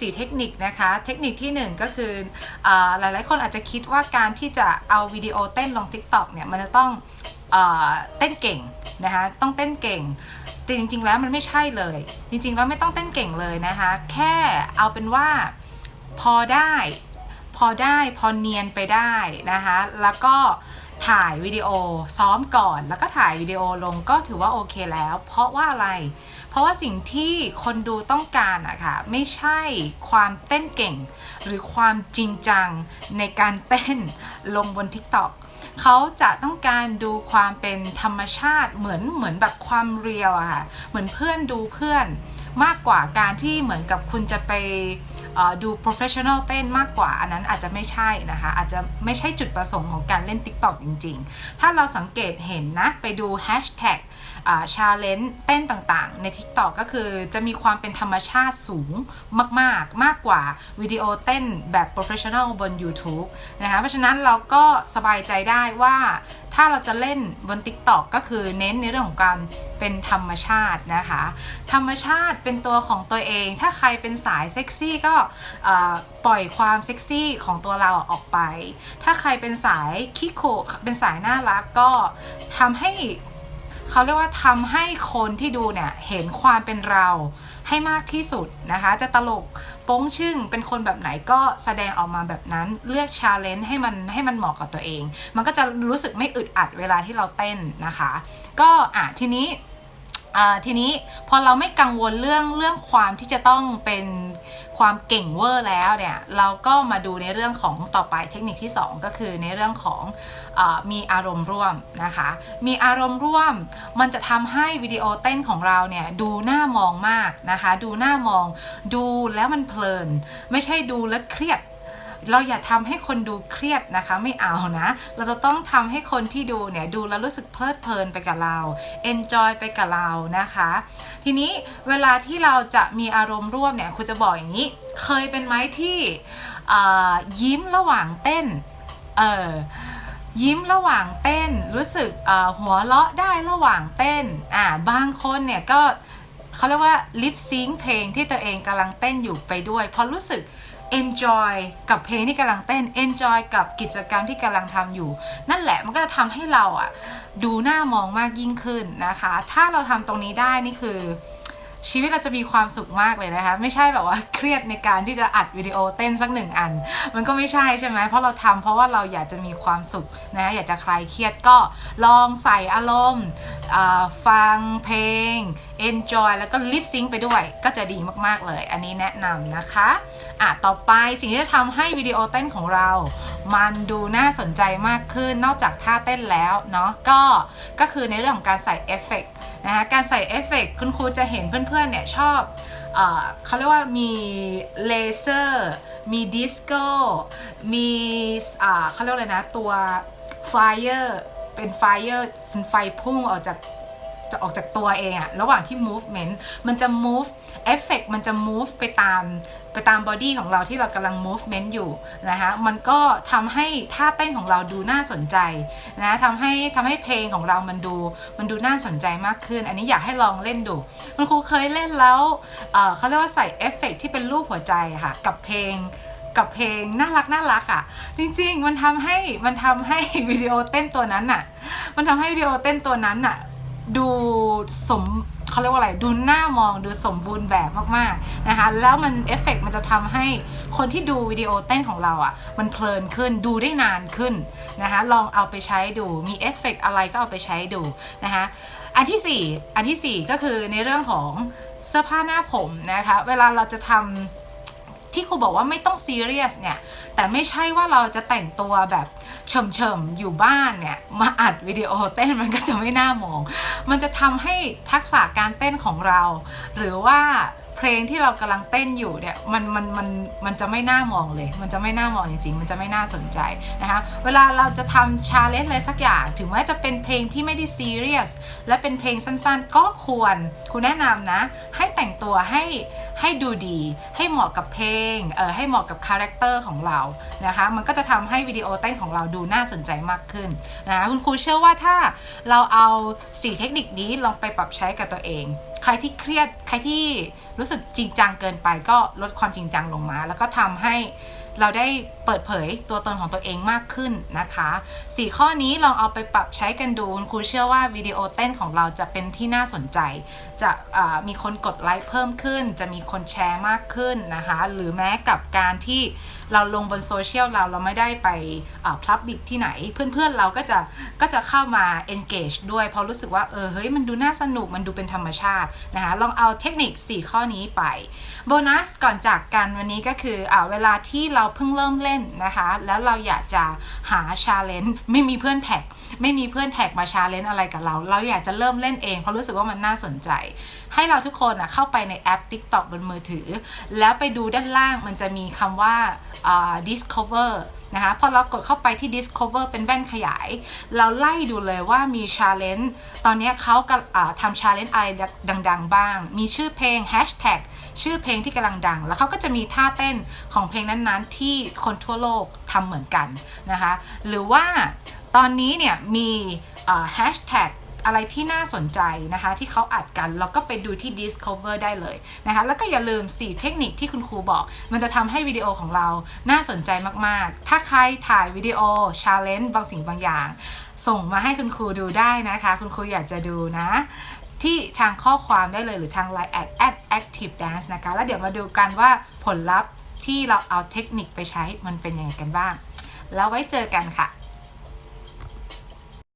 สี่เทคนิคนะคะ เทคนิคที่หนึ่งก็คืออาหลายๆ คนอาจจะคิดว่าการที่จะเอาวิดีโอเต้นลง TikTok เนี่ยมันจะต้องอเต้นเก่งนะคะต้องเต้นเก่งแต่จริงๆแล้วมันไม่ใช่เลย จริงๆแล้วไม่ต้องเต้นเก่งเลยนะคะ แค่เอาเป็นว่าพอได้ พอได้พอเนียนไปได้นะคะแล้วก็ ถ่ายวิดีโอซ้อมก่อนแล้วก็ถ่ายวิดีโอลงก็ถือว่าโอเคแล้ว เพราะว่าอะไร เพราะว่าสิ่งที่คนดูต้องการอะค่ะไม่ใช่ความเต้นเก่ง หรือความจริงจังในการเต้นลงบน TikTok เขาจะต้องการดูความเป็นธรรมชาติเหมือนเหมือนแบบความเรียวอะค่ะเหมือนเพื่อนดูเพื่อนมากกว่าการที่เหมือนกับคุณจะไป ดู professional เต้นมากกว่า อันนั้นอาจจะไม่ใช่นะคะ อาจจะไม่ใช่จุดประสงค์ของการเล่น TikTok จริง ๆ ถ้าเราสังเกตเห็นนะ ไปดู hashtag อ่า challenge เต้นต่างๆ ใน TikTok ก็คือจะมีความเป็นธรรมชาติสูงมาก ๆ มากกว่าวิดีโอเต้นแบบ professional บน YouTube นะคะ เพราะฉะนั้นเราก็สบายใจได้ว่า ถ้าเราจะเล่นบน Tik t o อก็คือเน้นในเรื่องของการเป็นธรรมชาตินะคะ ธรรมชาติเป็นตัวของตัวเอง ถ้าใครเป็นสายเซ็กซี่ก็ปล่อยความเซ็กซี่ของตัวเราออกไป ถ้าใครเป็นสายคิโคเป็นสายน่ารักก็ทำให้ เขาเรียกว่าทำให้คนที่ดูเนี่ยเห็นความเป็นเราให้มากที่สุดนะคะ จะตลกโป้งชึ่งเป็นคนแบบไหนก็แสดงออกมาแบบนั้นเลือกชาเลนจ์ให้มันให้มันเหมาะกับตัวเอง มันก็จะรู้สึกไม่อึดอัดเวลาที่เราเต้นนะคะ ก็อะทีนี้อ่าทีนี้พอเราไม่กังวลเรื่องเรื่องความที่จะต้องเป็น ความเก่งเวอร์แล้วเนี่ยเราก็มาดูในเรื่องของต่อไปเทคนิคที่ 2 ก็คือในเรื่องของอมีอารมณ์ร่วมนะคะ มีอารมณ์ร่วมมันจะทำให้วิดีโอเต้นของเราเนี่ยดูน่ามองมากนะคะ ดูน่ามองดูแล้วมันเพลิน ไม่ใช่ดูแล้วเครียด เราอย่าทำให้คนดูเครียดนะคะไม่เอานะ เราจะต้องทำให้คนที่ดูเนี่ยดูแล้วรู้สึกเพลิดเพลินไปกับเรา enjoy ไปกับเรานะคะ ทีนี้เวลาที่เราจะมีอารมณ์ร่วมเนี่ยคุณจะบอกอย่างนี้ เคยเป็นไหมที่ยิ้มระหว่างเต้นเออยิ้มระหว่างเต้นรู้สึกหัวเราะได้ระหว่างเต้นอ่าบางคนเนี่ยก็เขาเรียกว่าลิปซิงเพลงที่ตัวเองกำลังเต้นอยู่ไปด้วยเพราะรู้สึก enjoy กับเพลงที่กำลังเต้น enjoy กับกิจกรรมที่กำลังทำอยู่ นั่นแหละมันก็จะทำให้เราอะดูหน้ามองมากยิ่งขึ้นนะคะ ถ้าเราทำตรงนี้ได้นี่คือ ชีวิตเราจะมีความสุขมากเลยนะคะ ไม่ใช่แบบว่าเครียดในการที่จะอัดวิดีโอเต้นสักหนึ่งอัน มันก็ไม่ใช่ใช่ไหมเพราะเราทำเพราะว่าเราอยากจะมีความสุขนะอยากจะคลายเครียดก็ลองใส่อารมณ์ฟังเพลง enjoy แล้วก็ lip sync ไปด้วยก็จะดีมากๆเลย อันนี้แนะนำนะคะอะต่อไปสิ่งที่จะทำให้วิดีโอเต้นของเรา มันดูน่าสนใจมากขึ้นนอกจากท่าเต้นแล้วเนาะก็ก็คือในเรื่องของการใส่เอฟเฟกต์นะคะการใส่เอฟเฟกต์คุณครูจะเห็นเพื่อนๆเนี่ยชอบเอเขาเรียกว่ามีเลเซอร์มีดิสโก้มีเขาเรียกอะไรนะตัวไฟเออร์เป็นไฟเออร์เป็นไฟพุ่งออกจาก จะออกจากตัวเองอะระหว่างที่ movement มันจะ move effect มันจะ move ไปตามไปตาม body ของเราที่เรากำลัง movement อยู่นะคะมันก็ทำให้ท่าเต้นของเราดูน่าสนใจนะทำให้ทำให้เพลงของเรามันดูมันดูน่าสนใจมากขึ้น อันนี้อยากให้ลองเล่นดูคุณครูเคยเล่นแล้วเเขาเรียกว่าใส่เอฟเฟกที่เป็นรูปหัวใจค่ะ กับเพลงกับเพลงน่ารักน่ารักอะ่ะ จริง ๆ มันทำให้มันทำให้วิดีโอเต้นตัวนั้นน่ะ มันทำให้วิดีโอเต้นตัวนั้นน่ะ ดูสมเขาเรียกว่าอะไรดูหน้ามองดูสมบูรณ์แบบมากๆนะคะแล้วมันเอฟเฟกมันจะทำให้คนที่ดูวิดีโอเต้นของเราอะ่ะ มันเพลินขึ้นดูได้นานขึ้นนะคะลองเอาไปใช้ดูมีเอฟเฟกอะไรก็เอาไปใช้ดูนะคะอันที่สี่อันที่สี่ก็คือในเรื่องของเสื้อผ้าหน้าผมนะคะ เวลาเราจะทำ ที่ครูบอกว่าไม่ต้องซีเรียสเนี่ยแต่ไม่ใช่ว่าเราจะแต่งตัวแบบเฉมๆอยู่บ้านเนี่ยมาอัดวิดีโอเต้นมันก็จะไม่น่ามอง มันจะทำให้ทักษะการเต้นของเรา หรือว่า เพลงที่เรากำลังเต้นอยู่เนี่ยมันมันมันมันจะไม่น่ามองเลย มันจะไม่น่ามองจริงๆ มันจะไม่น่าสนใจนะคะเวลาเราจะทำชาเลนจ์อะไรสักอย่าง ถึงแม้จะเป็นเพลงที่ไม่ได้ซีเรียสและเป็นเพลงสั้นๆ ก็ควรคุณแนะนำนะ ให้แต่งตัวให้ให้ดูดี ให้เหมาะกับเพลงเออให้เหมาะกับคาแรคเตอร์ของเรานะคะมันก็จะทำให้วิดีโอเต้นของเราดูน่าสนใจมากขึ้นนะคุณครูเชื่อว่าถ้าเราเอาสี่เทคนิคนี้ลองไปปรับใช้กับตัวเอง ใครที่เครียดใครที่รู้รู้สึกจริงจังเกินไปก็ลดความจริงจังลงมา แล้วก็ทำให้ เราได้เปิดเผยตัวตนของตัวเองมากขึ้นนะคะ 4 ข้อนี้ลองเอาไปปรับใช้กันดูคุณครูเชื่อว่าวิดีโอเต้นของเราจะเป็นที่น่าสนใจ จะมีคนกดไลค์เพิ่มขึ้น จะมีคนแชร์มากขึ้นนะคะ หรือแม้กับการที่เราลงบนโซเชียลเราเราไม่ได้ไปพลับบิกที่ไหน เพื่อนๆเราก็จะก็จะเข้ามา engage ด้วยเพราะรู้สึกว่าเออเฮ้ยมันดูน่าสนุกมันดูเป็นธรรมชาตินะคะลองเอาเทคนิค 4 ข้อนี้ไปโบนัสก่อนจากกันวันนี้ก็คืออเวลาที่เราเพิ่งเริ่มเล่นนะคะ แล้วเราอยากจะหาชาเลนจ์ไม่มีเพื่อนแท็ก ไม่มีเพื่อนแท็กมาชาเลนจ์อะไรกับเรา เราอยากจะเริ่มเล่นเองเพราะรู้สึกว่ามันน่าสนใจ ให้เราทุกคนอะเข้าไปในแอป TikTok บนมือถือ แล้วไปดูด้านล่างมันจะมีคำว่าอ่า discover นะคะพอเรากดเข้าไปที่ discover เป็นแว่นขยาย เราไล่ดูเลยว่ามี challenge ตอนนี้เขากำอ่าทำ challenge อะไรดัง ๆ บ้าง มีชื่อเพลง hashtag ชื่อเพลงที่กำลังดัง แล้วเขาก็จะมีท่าเต้นของเพลงนั้นๆ ที่คนทั่วโลกทำเหมือนกันนะคะ หรือว่าตอนนี้เนี่ยมีแฮชแท็ก อะไรที่น่าสนใจนะคะ ที่เขาอัดกันเราก็ไปดูที่ Discover ได้เลยนะคะ แล้วก็อย่าลืม 4 เทคนิคที่คุณครูบอก มันจะทำให้วิดีโอของเราน่าสนใจมากๆ ถ้าใครถ่ายวิดีโอ challenge บางสิ่งบางอย่าง ส่งมาให้คุณครูดูได้นะคะ คุณครูอยากจะดูนะ ที่ทางข้อความได้เลยหรือทาง Line at at active dance นะคะ แล้วเดี๋ยวมาดูกันว่าผลลัพธ์ที่เราเอาเทคนิคไปใช้มันเป็นยังไงกันบ้าง แล้วไว้เจอกันค่ะ